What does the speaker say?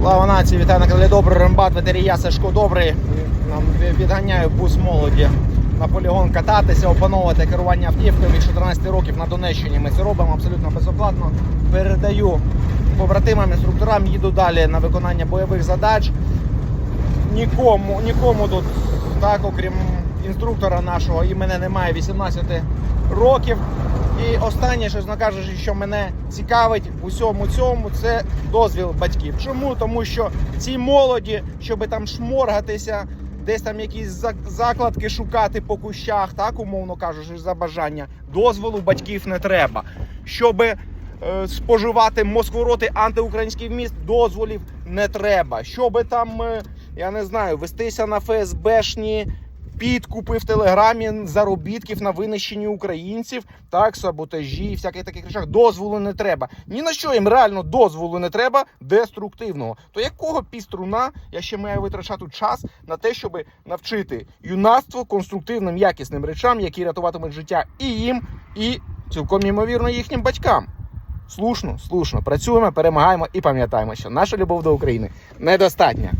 Слава нації, вітаю на каналі Добрий Рембат, ветерія Сашко Добрий. Нам відганяю бус молоді на полігон кататися, опановувати керування автівками від 14 років на Донеччині. Ми це робимо абсолютно безоплатно. Передаю побратимам, інструкторам, їду далі на виконання бойових задач. Нікому, нікому тут, так, окрім інструктора нашого, і мене немає 18 років. І останнє, чесно кажучи, що мене цікавить у всьому цьому, це дозвіл батьків. Чому? Тому що ці молоді, щоб там шморгатися, десь там якісь закладки шукати по кущах, так умовно кажучи, за бажання, дозволу батьків не треба. Щоб е, споживати москвороти антиукраїнський вміст, дозволів не треба. Щоб там, е, я не знаю, вестися на ФСБшні підкупи в телеграмі заробітків на винищенні українців, так, саботажі і всяких таких речах. Дозволу не треба. Ні на що їм реально дозволу не треба деструктивного. То якого піструна я ще маю витрачати час на те, щоб навчити юнацтво конструктивним якісним речам, які рятуватимуть життя і їм, і цілком ймовірно їхнім батькам. Слушно, слушно, працюємо, перемагаємо і пам'ятаємо, що наша любов до України недостатня.